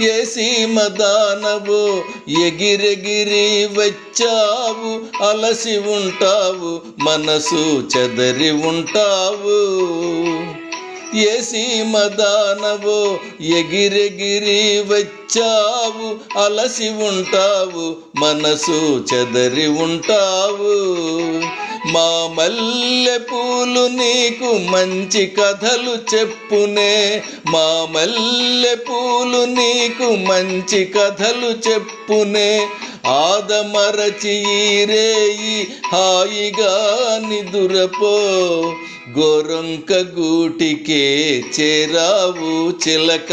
ఏ సీమ ఎగిరెగిరి వచ్చావు అలసి ఉంటావు మనసు చెదరి ఉంటావు. ఏ సీమ ఎగిరెగిరి వచ్చావు అలసి ఉంటావు మనసు చెదరి ఉంటావు. మా మల్లె పూలు నీకు మంచి కథలు చెప్పునే. మా మల్లె పూలు నీకు మంచి కథలు చెప్పునే. ఆదమరచి రేయి హాయిగా నిదురపో. గోరొంక గూటికే చేరావు చిలక.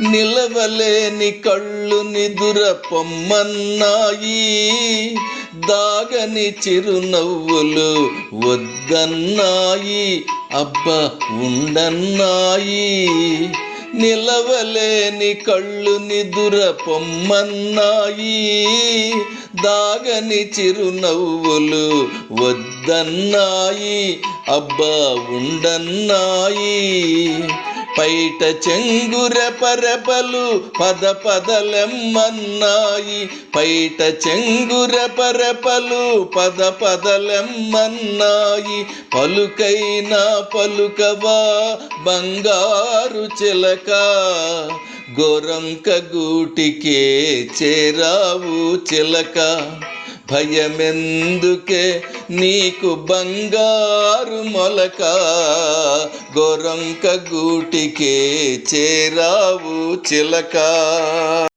నిలవలేని కళ్ళు నిదుర పొమ్మన్నాయి. దాగని చిరునవ్వులు వద్దన్నాయి. అబ్బ ఉండన్నాయి. నిలవలేని కళ్ళు నిదుర పొమ్మన్నాయి. దాగని చిరునవ్వులు వద్దన్నాయి. అబ్బా ఉండన్నాయి. పైట చెంగుర పరపలు పద పదలెమ్మన్నాయి. పైట చెంగుర పరపలు పద పదలెమ్మన్నాయి. పలుకైనా పలుకవా బంగారు చిలక గోరంక గూటికే చేరావు చిలక. భయమెందుకే నీకు బంగారు మొలక? గోరంక గూటికే చేరావు చిలక.